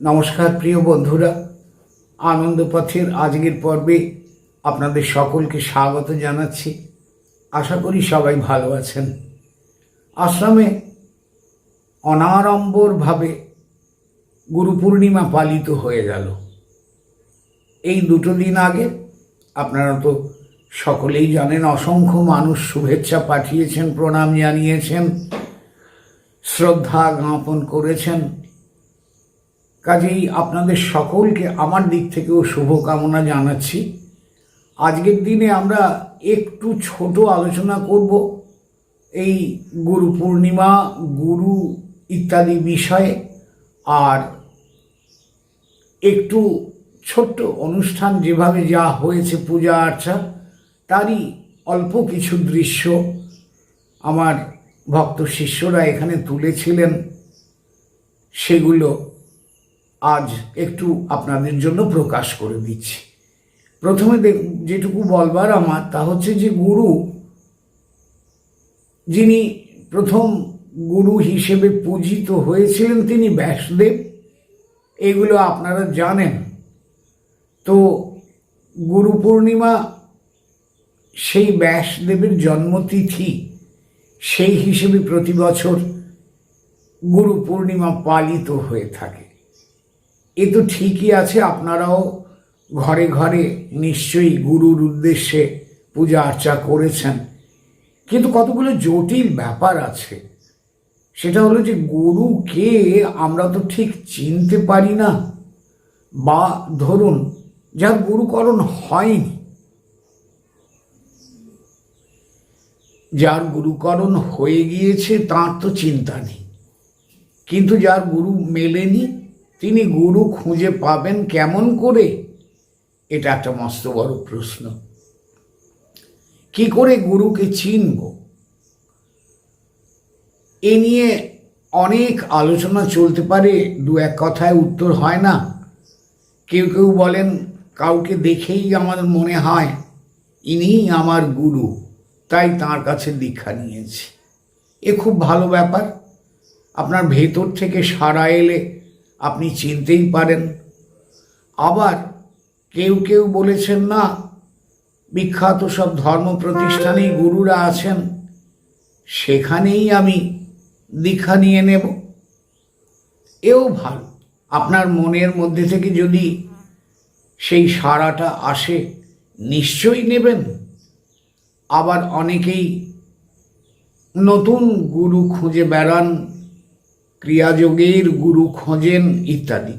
নমস্কার, প্রিয় বন্ধুরা। আনন্দপথের আজকের পর্বে আপনাদের সকলকে স্বাগত জানাচ্ছি। আশা করি সবাই ভালো আছেন। আশ্রমে অনাড়ম্বরভাবে গুরু পূর্ণিমা পালিত হয়ে গেল। এই দুটো দিন আগে আপনারা তো সকলেই জানেন, অসংখ্য মানুষ শুভেচ্ছা পাঠিয়েছেন, প্রণাম জানিয়েছেন, শ্রদ্ধা জ্ঞাপন করেছেন। কাজেই আপনাদের সকলকে আমার দিক থেকেও শুভকামনা জানাচ্ছি। আজকের দিনে আমরা একটু ছোট আলোচনা করব এই গুরু পূর্ণিমা, গুরু ইত্যাদি বিষয়ে আর একটু ছোট্ট অনুষ্ঠান যেভাবে যা হয়েছে পূজা আর্চা, তারই অল্প কিছু দৃশ্য আমার ভক্ত শিষ্যরা এখানে তুলেছিলেন। সেগুলো আজ একটু আপনাদের জন্য প্রকাশ করে দিচ্ছি। প্রথমে দেখ- যেটুকু বলবার আমার, তা হচ্ছে যে গুরু, যিনি প্রথম গুরু হিসেবে পূজিত হয়েছিলেন তিনি ব্যাসদেব। এগুলো আপনারা জানেন। তো গুরু পূর্ণিমা, সেই ব্যাসদেবের জন্মতিথি, সেই হিসেবে প্রতি বছর গুরু পূর্ণিমা পালিত হয়ে থাকে। এ তো ঠিকই আছে, আপনারাও ঘরে ঘরে নিশ্চয়ই গুরুর উদ্দেশ্যে পূজা আর্চা করেছেন। কিন্তু কতগুলো জটিল ব্যাপার আছে। সেটা হলো যে গুরুকে আমরা তো ঠিক চিনতে পারি না। বা ধরুন, যার গুরুকরণ হয়নি, যার গুরুকরণ হয়ে গিয়েছে তার তো চিন্তা নেই। কিন্তু যার গুরু মেলেনি তিনি গুরু খুঁজে পাবেন কেমন করে? এটা একটা মস্ত বড় প্রশ্ন। কি করে গুরুকে চিনব? এ নিয়ে অনেক আলোচনা চলতে পারে, দু এক কথায় উত্তর হয় না। কেউ কেউ বলেন, কাউকে দেখেই আমার মনে হয় ইনিই আমার গুরু, তাই তার কাছে দীক্ষা নিয়েছি। এ খুব ভালো ব্যাপার। আপনার ভেতর থেকে সারা এলে আপনি চিনতেই পারেন। আবার কেউ কেউ বলেছেন না, বিখ্যাত সব ধর্ম প্রতিষ্ঠানেই গুরুরা আছেন, সেখানেই আমি দীক্ষা নিয়ে নেব। এও ভালো, আপনার মনের মধ্যে থেকে যদি সেই সারাটা আসে, নিশ্চয়ই নেবেন। আবার অনেকেই নতুন গুরু খুঁজে বেড়ান ক্রিয়াযোগের গুরু খোঁজেন ইত্যাদি।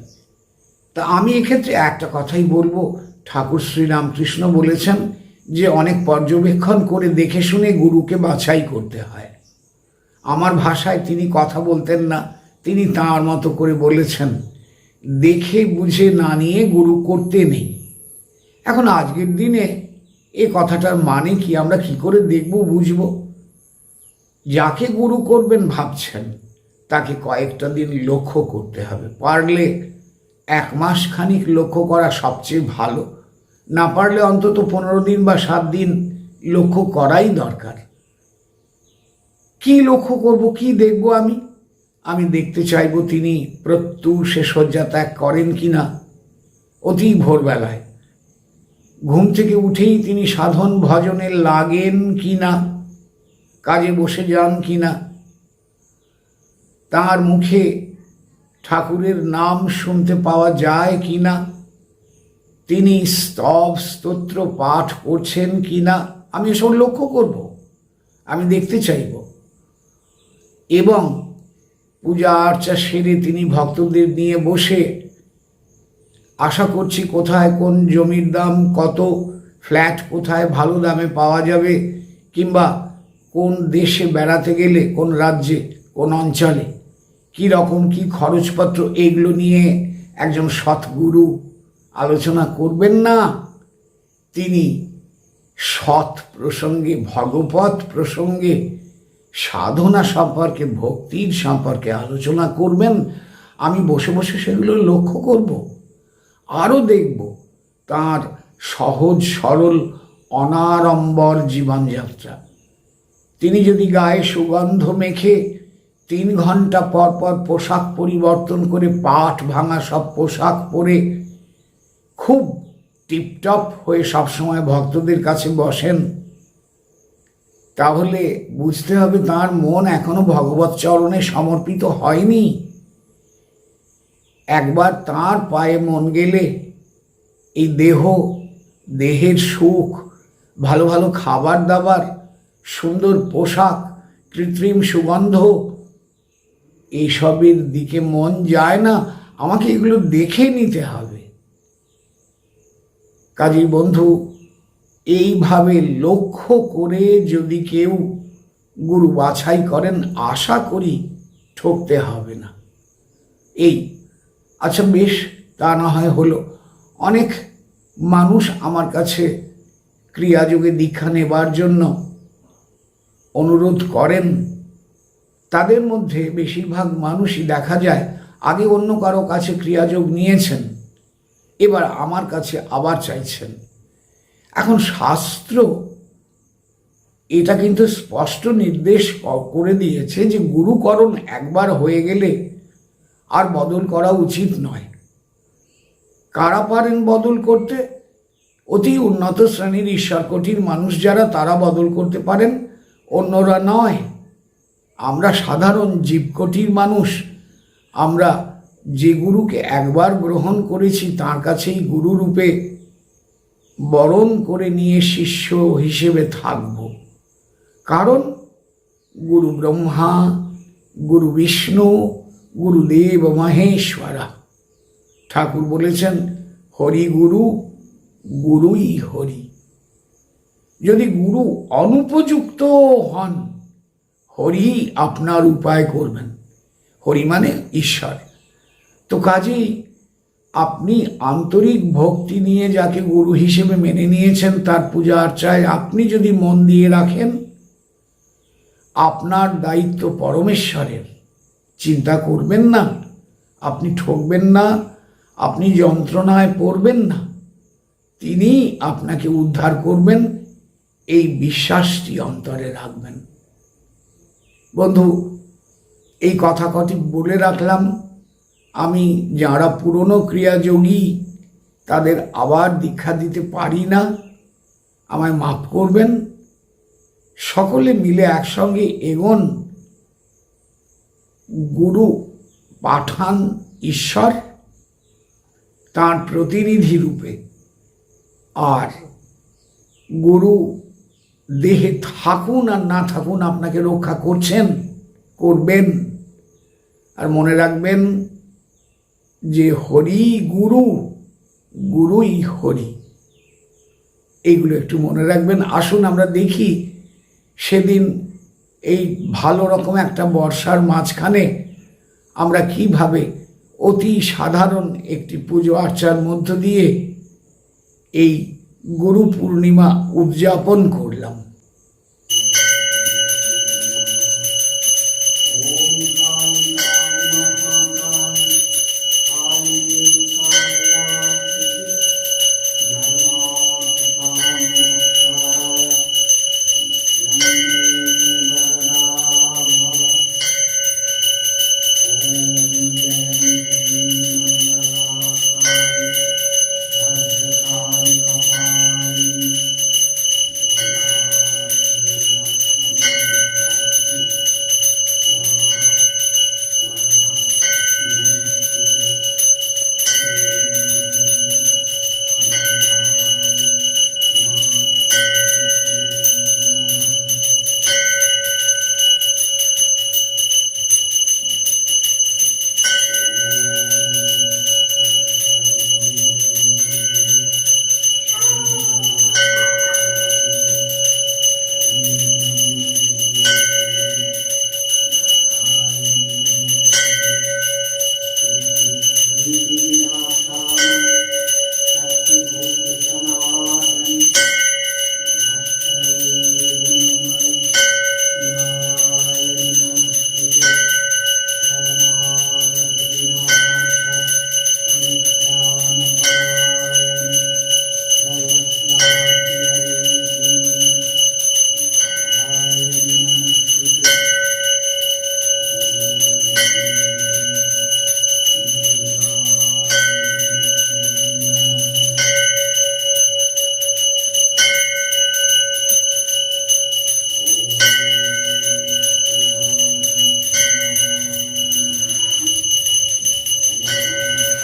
তা আমি এক্ষেত্রে একটা কথাই বলব। ঠাকুর শ্রীরামকৃষ্ণ বলেছেন যে, অনেক পর্যবেক্ষণ করে দেখে শুনে গুরুকে বাছাই করতে হয়। আমার ভাষায় তিনি কথা বলতেন না, তিনি তাঁর মতো করে বলেছেন, দেখে বুঝে না নিয়ে গুরু করতে নেই। এখন আজকের দিনে এ কথাটার মানে কি? আমরা কি করে দেখব, বুঝব? যাকে গুরু করবেন ভাবছেন তাকে কয়েকটা দিন লক্ষ্য করতে হবে। পারলে এক মাস খানিক লক্ষ্য করা সবচেয়ে ভালো। না পারলে অন্তত পনেরো দিন বা সাত দিন লক্ষ্য করাই দরকার। কি লক্ষ্য করব, কি দেখব আমি? আমি দেখতে চাইব তিনি প্রত্যুষে শয্যা ত্যাগ করেন কি না অতি ভোরবেলায়। ঘুম থেকে উঠেই তিনি সাধন ভজনে লাগেন কি না কাজে বসে যান কি না তার মুখে ঠাকুরের নাম শুনতে পাওয়া যায় কি না তিনি স্তব স্তোত্র পাঠ করছেন কি না আমি এসব লক্ষ্য করব। আমি দেখতে চাইব। এবং পূজা আর্চা সেরে তিনি ভক্তদের নিয়ে বসে আশা করছি কোথায় কোন জমির দাম কত, ফ্ল্যাট কোথায় ভালো দামে পাওয়া যাবে, কিংবা কোন দেশে বেড়াতে গেলে, কোন রাজ্যে, কোন অঞ্চলে। কি রকম কি খরচপত্র এগুলো নিয়ে একজন সৎগুরু আলোচনা করবেন না? তিনি সৎ প্রসঙ্গে ভগবত প্রসঙ্গে, সাধনা সম্পর্কে, ভক্তির সম্পর্কে আলোচনা করবেন। আমি বসে বসে সেগুলো লক্ষ্য করব, আরও দেখব তার সহজ, সরল, অনাড়ম্বর জীবনযাত্রা। তিনি যদি গায়ে সুগন্ধ মেখে তিন ঘণ্টা পর পর পোশাক পরিবর্তন করে পাট ভাঙা সব পোশাক পরে খুব টিপটপ হয়ে সবসময় ভক্তদের কাছে বসেন। তাহলে বুঝতে হবে তার মন এখনও ভগবত চরণে সমর্পিত হয়নি। একবার তার পায়ে মন গেলে এই দেহ, দেহের সুখ, ভালো ভালো খাবার দাবার, সুন্দর পোশাক, কৃত্রিম সুগন্ধ এইসবের দিকে মন যায় না, আমাকে এগুলো দেখে নিতে হবে। কাজী বন্ধু, এইভাবে লক্ষ্য করে যদি কেউ গুরু বাছাই করেন, আশা করি ঠকতে হবে না। এই আচ্ছা বেশ, তা না হয় হলো। অনেক মানুষ আমার কাছে ক্রিয়াযোগে দীক্ষা নেবার জন্য অনুরোধ করেন। তাদের মধ্যে বেশিরভাগ মানুষই দেখা যায় আগে অন্য কারও কাছে ক্রিয়াযোগ নিয়েছেন, এবার আমার কাছে আবার চাইছেন। এখন শাস্ত্র এটা কিন্তু স্পষ্ট নির্দেশ করে দিয়েছে যে গুরুকরণ একবার হয়ে গেলে আর বদল করা উচিত নয়। কারা পারেন বদল করতে? অতি উন্নত শ্রেণির ঈশ্বরকটির মানুষ যারা, তারা বদল করতে পারেন, অন্যরা নয়। আমরা সাধারণ জীবকটির মানুষ, আমরা যে গুরুকে একবার গ্রহণ করেছি তার কাছেই গুরুরূপে বরণ করে নিয়ে শিষ্য হিসেবে থাকব। কারণ গুরু ব্রহ্মা, গুরু বিষ্ণু গুরুদেব মহেশ্বরা। ঠাকুর বলেছেন, হরি গুরু, গুরুই হরি। যদি গুরু অনুপযুক্ত হন হরি আপনার উপায় করবেন। হরি মানে ঈশ্বর। তো কাজেই আপনি আন্তরিক ভক্তি নিয়ে যাকে গুরু হিসেবে মেনে নিয়েছেন, তার পূজা আর্চায় আপনি যদি মন দিয়ে রাখেন, আপনার দায়িত্ব পরমেশ্বরের। চিন্তা করবেন না, আপনি ঠকবেন না, আপনি যন্ত্রণায় পড়বেন না। তিনি আপনাকে উদ্ধার করবেন, এই বিশ্বাসটি অন্তরে রাখবেন। বন্ধু, এই কথা কটি বলে রাখলাম। আমি যারা পুরনো ক্রিয়াযোগী, তাদের আবার দীক্ষা দিতে পারি না। আমায় মাফ করবেন। সকলে মিলে একসঙ্গে এগোন। গুরু পাঠান ঈশ্বর, তার প্রতিনিধি রূপে। আর গুরু দেহে থাকুন আর না থাকুন আপনাকে রক্ষা করছেন, করবেন। আর মনে রাখবেন যে হরি গুরু, গুরুই হরি। এইগুলো একটু মনে রাখবেন। আসুন আমরা দেখি সেদিন এই ভালো রকম একটা বর্ষার মাঝখানে আমরা কীভাবে অতি সাধারণ একটি পুজো আর্চার মধ্য দিয়ে এই গুরু পূর্ণিমা উদযাপন করলাম।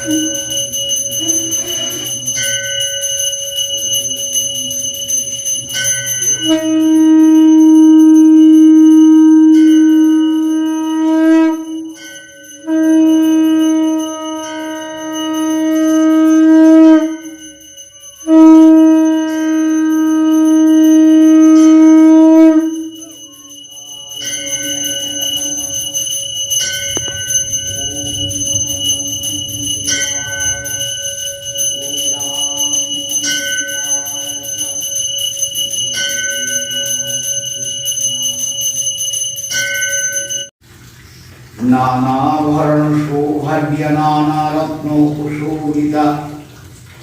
Mm-hmm.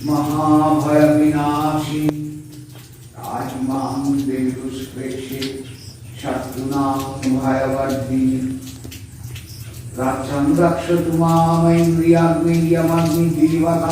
महाबलमहंसारो महाभय विनाशी राजमां देवुष्पेक्षे शत्रुनां भयवर्धिनि रक्षं रक्षतु मामैन्द्रियाग्निर्यमग्निदेवता